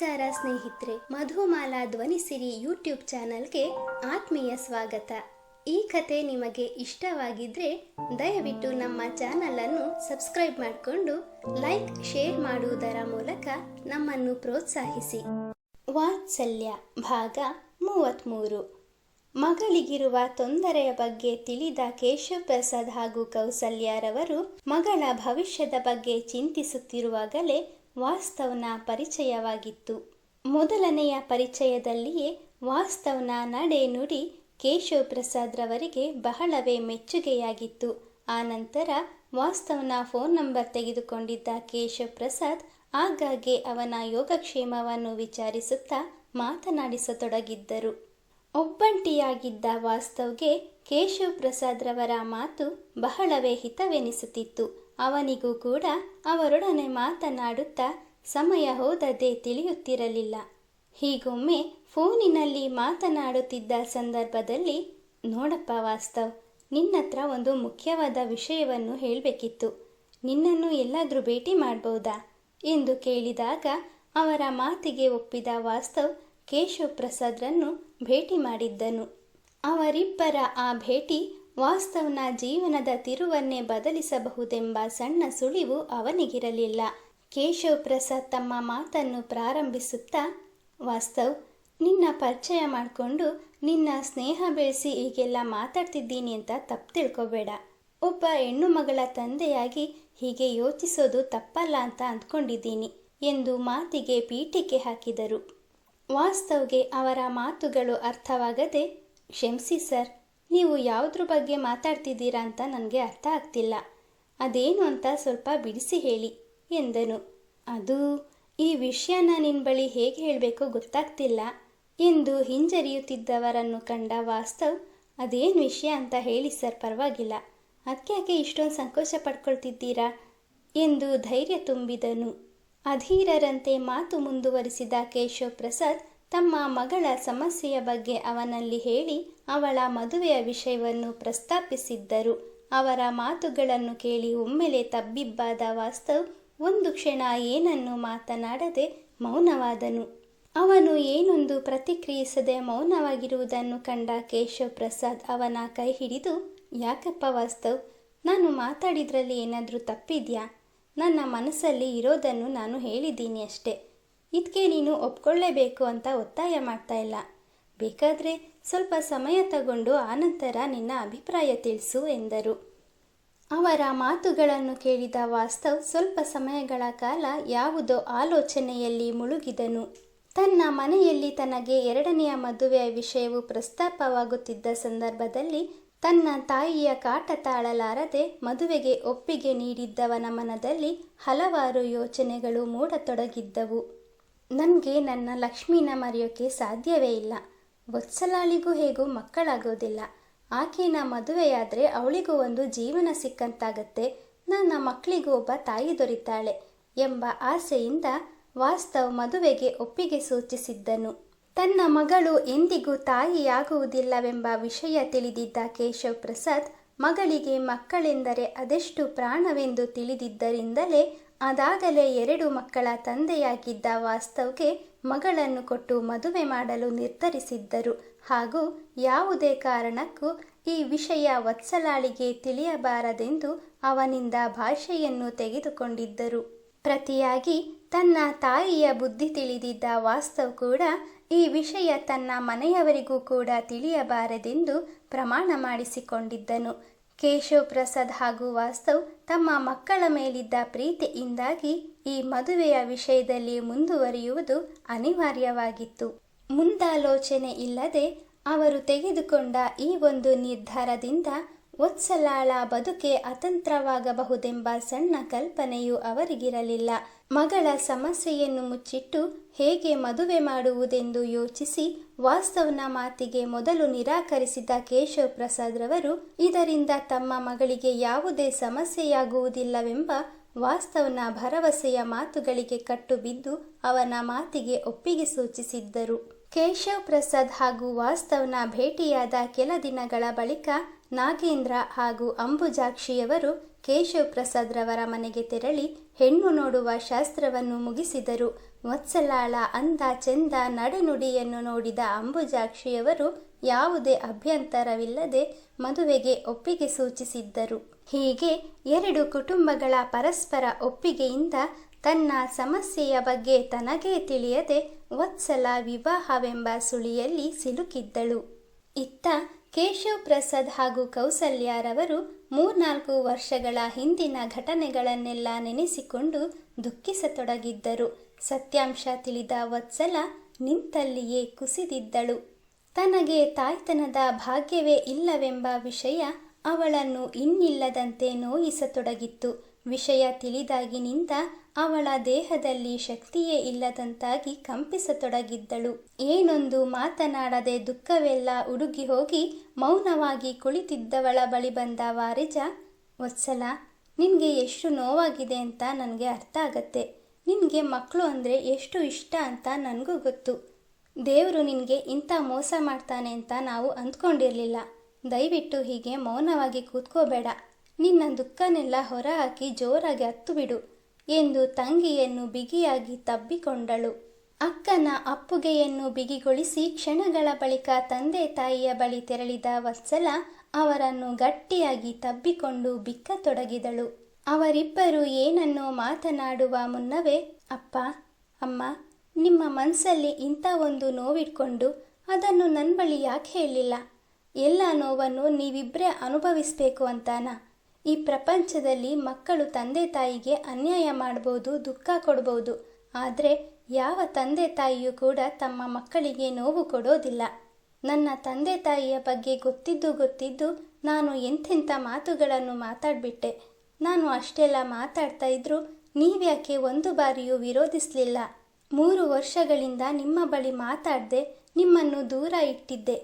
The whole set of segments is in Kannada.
ನಮಸ್ಕಾರ ಸ್ನೇಹಿತರೆ, ಮಧುಮಾಲಾ ಧ್ವನಿಸಿರಿ ಯೂಟ್ಯೂಬ್ ಚಾನಲ್ಗೆ ಆತ್ಮೀಯ ಸ್ವಾಗತ. ಈ ಕತೆ ನಿಮಗೆ ಇಷ್ಟವಾಗಿದ್ರೆ ದಯವಿಟ್ಟು ನಮ್ಮ ಚಾನಲ್ ಅನ್ನು ಸಬ್ಸ್ಕ್ರೈಬ್ ಮಾಡಿಕೊಂಡು ಲೈಕ್, ಶೇರ್ ಮಾಡುವುದರ ಮೂಲಕ ನಮ್ಮನ್ನು ಪ್ರೋತ್ಸಾಹಿಸಿ. ವಾತ್ಸಲ್ಯ, ಭಾಗ ಮೂವತ್ತ್ಮೂರು ಮಗಳಿಗಿರುವ ತೊಂದರೆಯ ಬಗ್ಗೆ ತಿಳಿದ ಕೇಶವ ಪ್ರಸಾದ್ ಹಾಗೂ ಕೌಸಲ್ಯರವರು ಮಗಳ ಭವಿಷ್ಯದ ಬಗ್ಗೆ ಚಿಂತಿಸುತ್ತಿರುವಾಗಲೇ ವಾಸ್ತವ್ನ ಪರಿಚಯವಾಗಿತ್ತು. ಮೊದಲನೆಯ ಪರಿಚಯದಲ್ಲಿಯೇ ವಾಸ್ತವ್ನ ನಡೆ ನುಡಿ ಕೇಶವ್ ಪ್ರಸಾದ್ ರವರಿಗೆ ಬಹಳವೇ ಮೆಚ್ಚುಗೆಯಾಗಿತ್ತು. ಆನಂತರ ವಾಸ್ತವ್ನ ಫೋನ್ ನಂಬರ್ ತೆಗೆದುಕೊಂಡಿದ್ದ ಕೇಶವ್ ಪ್ರಸಾದ್ ಆಗಾಗ್ಗೆ ಅವನ ಯೋಗಕ್ಷೇಮವನ್ನು ವಿಚಾರಿಸುತ್ತಾ ಮಾತನಾಡಿಸತೊಡಗಿದ್ದರು. ಒಬ್ಬಂಟಿಯಾಗಿದ್ದ ವಾಸ್ತವ್ಗೆ ಕೇಶವ್ ಪ್ರಸಾದ್ರವರ ಮಾತು ಬಹಳವೇ ಹಿತವೆನಿಸುತ್ತಿತ್ತು. ಅವನಿಗೂ ಕೂಡ ಅವರೊಡನೆ ಮಾತನಾಡುತ್ತಾ ಸಮಯ ಹೋದದ್ದೇ ತಿಳಿಯುತ್ತಿರಲಿಲ್ಲ. ಹೀಗೊಮ್ಮೆ ಫೋನಿನಲ್ಲಿ ಮಾತನಾಡುತ್ತಿದ್ದ ಸಂದರ್ಭದಲ್ಲಿ, ನೋಡಪ್ಪ ವಾಸ್ತವ್, ನಿನ್ನತ್ರ ಒಂದು ಮುಖ್ಯವಾದ ವಿಷಯವನ್ನು ಹೇಳಬೇಕಿತ್ತು. ನಿನ್ನನ್ನು ಎಲ್ಲಾದರೂ ಭೇಟಿ ಮಾಡ್ಬೋದಾ? ಎಂದು ಕೇಳಿದಾಗ ಅವರ ಮಾತಿಗೆ ಒಪ್ಪಿದ ವಾಸ್ತವ್ ಕೇಶವ್ ಪ್ರಸಾದ್ರನ್ನು ಭೇಟಿ ಮಾಡಿದ್ದನು. ಅವರಿಬ್ಬರ ಆ ಭೇಟಿ ವಾಸ್ತವ್ನ ಜೀವನದ ತಿರುವನ್ನೇ ಬದಲಿಸಬಹುದೆಂಬ ಸಣ್ಣ ಸುಳಿವು ಅವನಿಗಿರಲಿಲ್ಲ. ಕೇಶವ್ ಪ್ರಸಾದ್ ತಮ್ಮ ಮಾತನ್ನು ಪ್ರಾರಂಭಿಸುತ್ತಾ, ವಾಸ್ತವ್, ನಿನ್ನ ಪರಿಚಯ ಮಾಡಿಕೊಂಡು ನಿನ್ನ ಸ್ನೇಹ ಬೆಳೆಸಿ ಈಗೆಲ್ಲ ಮಾತಾಡ್ತಿದ್ದೀನಿ ಅಂತ ತಪ್ಪು ತಿಳ್ಕೊಬೇಡ. ಒಬ್ಬ ಹೆಣ್ಣು ಮಗಳ ತಂದೆಯಾಗಿ ಹೀಗೆ ಯೋಚಿಸೋದು ತಪ್ಪಲ್ಲ ಅಂತ ಅಂದ್ಕೊಂಡಿದ್ದೀನಿ ಎಂದು ಮಾತಿಗೆ ಪೀಠಿಕೆ ಹಾಕಿದರು. ವಾಸ್ತವ್ಗೆ ಅವರ ಮಾತುಗಳು ಅರ್ಥವಾಗದೆ, ಕ್ಷಮಿಸಿ ಸರ್ ನೀವು ಯಾವುದ್ರ ಬಗ್ಗೆ ಮಾತಾಡ್ತಿದ್ದೀರಾ ಅಂತ ನನಗೆ ಅರ್ಥ ಆಗ್ತಿಲ್ಲ. ಅದೇನು ಅಂತ ಸ್ವಲ್ಪ ಬಿಡಿಸಿ ಹೇಳಿ, ಎಂದನು. ಅದು, ಈ ವಿಷಯನ ನಿನ್ನ ಬಳಿ ಹೇಗೆ ಹೇಳಬೇಕು ಗೊತ್ತಾಗ್ತಿಲ್ಲ. ಎಂದು ಹಿಂಜರಿಯುತ್ತಿದ್ದವರನ್ನು ಕಂಡ ವಾಸ್ತವ್, ಅದೇನು ವಿಷಯ ಅಂತ ಹೇಳಿ ಸರ್ ಪರವಾಗಿಲ್ಲ. ಅದಕ್ಯಾಕೆ ಇಷ್ಟೊಂದು ಸಂಕೋಚ ಪಡ್ಕೊಳ್ತಿದ್ದೀರಾ? ಎಂದು ಧೈರ್ಯ ತುಂಬಿದನು. ಅಧೀರರಂತೆ ಮಾತು ಮುಂದುವರಿಸಿದ ಕೇಶವ್ ಪ್ರಸಾದ್ ತಮ್ಮ ಮಗಳ ಸಮಸ್ಯೆಯ ಬಗ್ಗೆ ಅವನಲ್ಲಿ ಹೇಳಿ ಅವಳ ಮದುವೆಯ ವಿಷಯವನ್ನು ಪ್ರಸ್ತಾಪಿಸಿದ್ದರು. ಅವರ ಮಾತುಗಳನ್ನು ಕೇಳಿ ಒಮ್ಮೆಲೆ ತಬ್ಬಿಬ್ಬಾದ ವಾಸ್ತವ್ ಒಂದು ಕ್ಷಣ ಏನನ್ನು ಮಾತನಾಡದೆ ಮೌನವಾದನು. ಅವನು ಏನೊಂದು ಪ್ರತಿಕ್ರಿಯಿಸದೆ ಮೌನವಾಗಿರುವುದನ್ನು ಕಂಡ ಕೇಶವ್ ಪ್ರಸಾದ್ ಅವನ ಕೈ ಹಿಡಿದು, ಯಾಕಪ್ಪ ವಾಸ್ತವ್, ನಾನು ಮಾತಾಡಿದ್ರಲ್ಲಿ ಏನಾದರೂ ತಪ್ಪಿದ್ಯಾ? ನನ್ನ ಮನಸ್ಸಲ್ಲಿ ಇರೋದನ್ನು ನಾನು ಹೇಳಿದ್ದೀನಿ ಅಷ್ಟೆ. ಇದಕ್ಕೆ ನೀನು ಒಪ್ಕೊಳ್ಳೇಬೇಕು ಅಂತ ಒತ್ತಾಯ ಮಾಡ್ತಾ ಇಲ್ಲ. ಬೇಕಾದರೆ ಸ್ವಲ್ಪ ಸಮಯ ತಗೊಂಡು ಆನಂತರ ನಿನ್ನ ಅಭಿಪ್ರಾಯ ತಿಳಿಸು ಎಂದರು. ಅವರ ಮಾತುಗಳನ್ನು ಕೇಳಿದ ವಾಸ್ತವ್ ಸ್ವಲ್ಪ ಸಮಯಗಳ ಕಾಲ ಯಾವುದೋ ಆಲೋಚನೆಯಲ್ಲಿ ಮುಳುಗಿದನು. ತನ್ನ ಮನೆಯಲ್ಲಿ ತನಗೆ ಎರಡನೆಯ ಮದುವೆಯ ವಿಷಯವು ಪ್ರಸ್ತಾಪವಾಗುತ್ತಿದ್ದ ಸಂದರ್ಭದಲ್ಲಿ ತನ್ನ ತಾಯಿಯ ಕಾಟ ತಾಳಲಾರದೆ ಮದುವೆಗೆ ಒಪ್ಪಿಗೆ ನೀಡಿದ್ದವನ ಮನದಲ್ಲಿ ಹಲವಾರು ಯೋಚನೆಗಳು ಮೂಡತೊಡಗಿದ್ದವು. ನನಗೆ ನನ್ನ ಲಕ್ಷ್ಮಿನ ಮರೆಯೋಕೆ ಸಾಧ್ಯವೇ ಇಲ್ಲ. ವತ್ಸಲಾಳಿಗೂ ಹೇಗೂ ಮಕ್ಕಳಾಗೋದಿಲ್ಲ. ಆಕೆನ ಮದುವೆಯಾದರೆ ಅವಳಿಗೂ ಒಂದು ಜೀವನ ಸಿಕ್ಕಂತಾಗತ್ತೆ. ನನ್ನ ಮಕ್ಕಳಿಗೂ ಒಬ್ಬ ತಾಯಿ ದೊರೀತಾಳೆ ಎಂಬ ಆಸೆಯಿಂದ ವಾಸ್ತವ್ ಮದುವೆಗೆ ಒಪ್ಪಿಗೆ ಸೂಚಿಸಿದ್ದನು. ತನ್ನ ಮಗಳು ಎಂದಿಗೂ ತಾಯಿಯಾಗುವುದಿಲ್ಲವೆಂಬ ವಿಷಯ ತಿಳಿದಿದ್ದ ಕೇಶವ್ ಪ್ರಸಾದ್ ಮಗಳಿಗೆ ಮಕ್ಕಳೆಂದರೆ ಅದೆಷ್ಟು ಪ್ರಾಣವೆಂದು ತಿಳಿದಿದ್ದರಿಂದಲೇ ಅದಾಗಲೇ ಎರಡು ಮಕ್ಕಳ ತಂದೆಯಾಗಿದ್ದ ವಾಸ್ತವ್ಗೆ ಮಗಳನ್ನು ಕೊಟ್ಟು ಮದುವೆ ಮಾಡಲು ನಿರ್ಧರಿಸಿದ್ದರು. ಹಾಗೂ ಯಾವುದೇ ಕಾರಣಕ್ಕೂ ಈ ವಿಷಯ ವತ್ಸಲಾಳಿಗೆ ತಿಳಿಯಬಾರದೆಂದು ಅವನಿಂದ ಭಾಷೆಯನ್ನು ತೆಗೆದುಕೊಂಡಿದ್ದರು. ಪ್ರತಿಯಾಗಿ ತನ್ನ ತಾಯಿಯ ಬುದ್ಧಿ ತಿಳಿದಿದ್ದ ವಾಸ್ತವ್ ಕೂಡ ಈ ವಿಷಯ ತನ್ನ ಮನೆಯವರಿಗೂ ಕೂಡ ತಿಳಿಯಬಾರದೆಂದು ಪ್ರಮಾಣ ಮಾಡಿಸಿಕೊಂಡಿದ್ದನು. ಕೇಶವ್ ಪ್ರಸಾದ್ ಹಾಗೂ ವಾಸ್ತವ್ ತಮ್ಮ ಮಕ್ಕಳ ಮೇಲಿದ್ದ ಪ್ರೀತಿಯಿಂದಾಗಿ ಈ ಮದುವೆಯ ವಿಷಯದಲ್ಲಿ ಮುಂದುವರಿಯುವುದು ಅನಿವಾರ್ಯವಾಗಿತ್ತು. ಮುಂದಾಲೋಚನೆ ಇಲ್ಲದೆ ಅವರು ತೆಗೆದುಕೊಂಡ ಈ ಒಂದು ನಿರ್ಧಾರದಿಂದ ಒತ್ಸಲಾಳ ಬದುಕೆ ಅತಂತ್ರವಾಗಬಹುದೆಂಬ ಸಣ್ಣ ಕಲ್ಪನೆಯು ಅವರಿಗಿರಲಿಲ್ಲ. ಮಗಳ ಸಮಸ್ಯೆಯನ್ನು ಮುಚ್ಚಿಟ್ಟು ಹೇಗೆ ಮದುವೆ ಮಾಡುವುದೆಂದು ಯೋಚಿಸಿ ವಾಸ್ತವನ ಮಾತಿಗೆ ಮೊದಲು ನಿರಾಕರಿಸಿದ ಕೇಶವ್ ಪ್ರಸಾದ್ ರವರು, ಇದರಿಂದ ತಮ್ಮ ಮಗಳಿಗೆ ಯಾವುದೇ ಸಮಸ್ಯೆಯಾಗುವುದಿಲ್ಲವೆಂಬ ವಾಸ್ತವನ ಭರವಸೆಯ ಮಾತುಗಳಿಗೆ ಕಟ್ಟು ಬಿದ್ದು ಅವನ ಮಾತಿಗೆ ಒಪ್ಪಿಗೆ ಸೂಚಿಸಿದ್ದರು. ಕೇಶವ್ ಪ್ರಸಾದ್ ಹಾಗೂ ವಾಸ್ತವ್ನ ಭೇಟಿಯಾದ ಕೆಲ ದಿನಗಳ ಬಳಿಕ ನಾಗೇಂದ್ರ ಹಾಗೂ ಅಂಬುಜಾಕ್ಷಿಯವರು ಕೇಶವ್ ಪ್ರಸಾದ್ರವರ ಮನೆಗೆ ತೆರಳಿ ಹೆಣ್ಣು ನೋಡುವ ಶಾಸ್ತ್ರವನ್ನು ಮುಗಿಸಿದರು. ವತ್ಸಲಾಳ ಅಂದ ಚೆಂದ, ನಡೆನುಡಿಯನ್ನು ನೋಡಿದ ಅಂಬುಜಾಕ್ಷಿಯವರು ಯಾವುದೇ ಅಭ್ಯಂತರವಿಲ್ಲದೆ ಮದುವೆಗೆ ಒಪ್ಪಿಗೆ ಸೂಚಿಸಿದ್ದರು. ಹೀಗೆ ಎರಡು ಕುಟುಂಬಗಳ ಪರಸ್ಪರ ಒಪ್ಪಿಗೆಯಿಂದ ತನ್ನ ಸಮಸ್ಯೆಯ ಬಗ್ಗೆ ತನಗೇ ತಿಳಿಯದೆ ವತ್ಸಲ ವಿವಾಹವೆಂಬ ಸುಳಿಯಲ್ಲಿ ಸಿಲುಕಿದ್ದಳು. ಇತ್ತ ಕೇಶವ್ ಪ್ರಸಾದ್ ಹಾಗೂ ಕೌಸಲ್ಯಾರವರು ಮೂರ್ನಾಲ್ಕು ವರ್ಷಗಳ ಹಿಂದಿನ ಘಟನೆಗಳನ್ನೆಲ್ಲ ನೆನೆಸಿಕೊಂಡು ದುಃಖಿಸತೊಡಗಿದ್ದರು. ಸತ್ಯಾಂಶ ತಿಳಿದ ವತ್ಸಲ ನಿಂತಲ್ಲಿಯೇ ಕುಸಿದಿದ್ದಳು. ತನಗೆ ತಾಯ್ತನದ ಭಾಗ್ಯವೇ ಇಲ್ಲವೆಂಬ ವಿಷಯ ಅವಳನ್ನು ಇನ್ನಿಲ್ಲದಂತೆ ನೋಯಿಸತೊಡಗಿತ್ತು. ವಿಷಯ ತಿಳಿದಾಗಿನಿಂದ ಅವಳ ದೇಹದಲ್ಲಿ ಶಕ್ತಿಯೇ ಇಲ್ಲದಂತಾಗಿ ಕಂಪಿಸತೊಡಗಿದ್ದಳು. ಏನೊಂದು ಮಾತನಾಡದೆ ದುಃಖವೆಲ್ಲ ಉಡುಗಿ ಹೋಗಿ ಮೌನವಾಗಿ ಕುಳಿತಿದ್ದವಳ ಬಳಿ ಬಂದ ವಾರಿಜ, ವತ್ಸಲ, ನಿನಗೆ ಎಷ್ಟು ನೋವಾಗಿದೆ ಅಂತ ನನಗೆ ಅರ್ಥ ಆಗತ್ತೆ. ನಿನಗೆ ಮಕ್ಕಳು ಅಂದರೆ ಎಷ್ಟು ಇಷ್ಟ ಅಂತ ನನಗೂ ಗೊತ್ತು. ದೇವರು ನಿನಗೆ ಇಂಥ ಮೋಸ ಮಾಡ್ತಾನೆ ಅಂತ ನಾವು ಅಂದ್ಕೊಂಡಿರಲಿಲ್ಲ. ದಯವಿಟ್ಟು ಹೀಗೆ ಮೌನವಾಗಿ ಕೂತ್ಕೋಬೇಡ. ನಿನ್ನ ದುಃಖನೆಲ್ಲ ಹೊರಹಾಕಿ ಜೋರಾಗಿ ಹತ್ತು ಬಿಡು ಎಂದು ತಂಗಿಯನ್ನು ಬಿಗಿಯಾಗಿ ತಬ್ಬಿಕೊಂಡಳು. ಅಕ್ಕನ ಅಪ್ಪುಗೆಯನ್ನು ಬಿಗಿಗೊಳಿಸಿ ಕ್ಷಣಗಳ ಬಳಿಕ ತಂದೆ ತಾಯಿಯ ಬಳಿ ತೆರಳಿದ ವತ್ಸಲ ಅವರನ್ನು ಗಟ್ಟಿಯಾಗಿ ತಬ್ಬಿಕೊಂಡು ಬಿಕ್ಕತೊಡಗಿದಳು. ಅವರಿಬ್ಬರು ಏನನ್ನೋ ಮಾತನಾಡುವ ಮುನ್ನವೇ, ಅಪ್ಪ, ಅಮ್ಮ, ನಿಮ್ಮ ಮನಸ್ಸಲ್ಲಿ ಇಂಥ ಒಂದು ನೋವಿಟ್ಕೊಂಡು ಅದನ್ನು ನನ್ನ ಬಳಿ ಯಾಕೆ ಹೇಳಿಲ್ಲ? ಎಲ್ಲ ನೋವನ್ನು ನೀವಿಬ್ಬರೇ ಅನುಭವಿಸಬೇಕು ಅಂತಾನಾ? ಈ ಪ್ರಪಂಚದಲ್ಲಿ ಮಕ್ಕಳು ತಂದೆ ತಾಯಿಗೆ ಅನ್ಯಾಯ ಮಾಡ್ಬೋದು, ದುಃಖ ಕೊಡಬಹುದು ಆದರೆ ಯಾವ ತಂದೆ ತಾಯಿಯೂ ಕೂಡ ತಮ್ಮ ಮಕ್ಕಳಿಗೆ ನೋವು ಕೊಡೋದಿಲ್ಲ. ನನ್ನ ತಂದೆ ತಾಯಿಯ ಬಗ್ಗೆ ಗೊತ್ತಿದ್ದು ಗೊತ್ತಿದ್ದು ನಾನು ಎಂಥೆಂಥ ಮಾತುಗಳನ್ನು ಮಾತಾಡಿಬಿಟ್ಟೆ. ನಾನು ಅಷ್ಟೆಲ್ಲ ಮಾತಾಡ್ತಾ ಇದ್ರೂ ನೀವ್ಯಾಕೆ ಒಂದು ಬಾರಿಯೂ ವಿರೋಧಿಸಲಿಲ್ಲ. ಮೂರು ವರ್ಷಗಳಿಂದ ನಿಮ್ಮ ಬಳಿ ಮಾತಾಡದೆ ನಿಮ್ಮನ್ನು ದೂರ ಇಟ್ಟಿದ್ದೆ.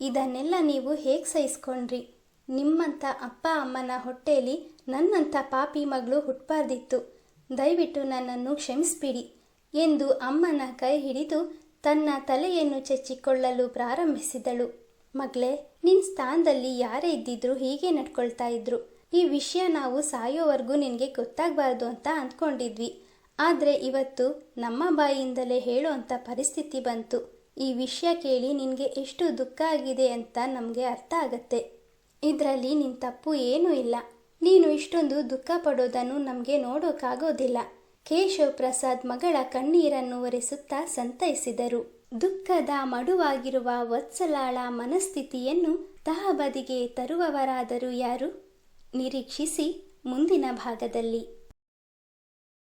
ಇದನ್ನೆಲ್ಲ ನೀವು ಹೇಗೆ ಸಹಿಸ್ಕೊಂಡ್ರಿ? ನಿಮ್ಮಂಥ ಅಪ್ಪ ಅಮ್ಮನ ಹೊಟ್ಟೆಯಲ್ಲಿ ನನ್ನಂಥ ಪಾಪಿ ಮಗಳು ಹುಟ್ಟಬಾರ್ದಿತ್ತು ದಯವಿಟ್ಟು ನನ್ನನ್ನು ಕ್ಷಮಿಸ್ಬಿಡಿ ಎಂದು ಅಮ್ಮನ ಕೈ ಹಿಡಿದು ತನ್ನ ತಲೆಯನ್ನು ಚಚ್ಚಿಕೊಳ್ಳಲು ಪ್ರಾರಂಭಿಸಿದಳು. ಮಗಳೇ ನಿನ್ನ ಸ್ಥಾನದಲ್ಲಿ ಯಾರೇ ಇದ್ದಿದ್ರು ಹೀಗೆ ನಡ್ಕೊಳ್ತಾ ಇದ್ರು. ಈ ವಿಷಯ ನಾವು ಸಾಯೋವರೆಗೂ ನಿನಗೆ ಗೊತ್ತಾಗಬಾರ್ದು ಅಂತ ಅಂದ್ಕೊಂಡಿದ್ವಿ. ಆದರೆ ಇವತ್ತು ನಮ್ಮ ಬಾಯಿಯಿಂದಲೇ ಹೇಳೋವಂಥ ಪರಿಸ್ಥಿತಿ ಬಂತು. ಈ ವಿಷಯ ಕೇಳಿ ನಿನಗೆ ಎಷ್ಟು ದುಃಖ ಆಗಿದೆ ಅಂತ ನಮಗೆ ಅರ್ಥ ಆಗತ್ತೆ. ಇದರಲ್ಲಿ ನಿನ್ನ ತಪ್ಪು ಏನೂ ಇಲ್ಲ. ನೀನು ಇಷ್ಟೊಂದು ದುಃಖ ಪಡೋದನ್ನು ನಮಗೆ ನೋಡೋಕ್ಕಾಗೋದಿಲ್ಲ ಕೇಶವ್ ಪ್ರಸಾದ್ ಮಗಳ ಕಣ್ಣೀರನ್ನು ಒರೆಸುತ್ತಾ ಸಂತೈಸಿದರು. ದುಃಖದ ಮಡುವಾಗಿರುವ ವತ್ಸಲಾಳ ಮನಸ್ಥಿತಿಯನ್ನು ತಹಬದಿಗೆ ತರುವವರಾದರೂ ಯಾರು? ನಿರೀಕ್ಷಿಸಿ ಮುಂದಿನ ಭಾಗದಲ್ಲಿ.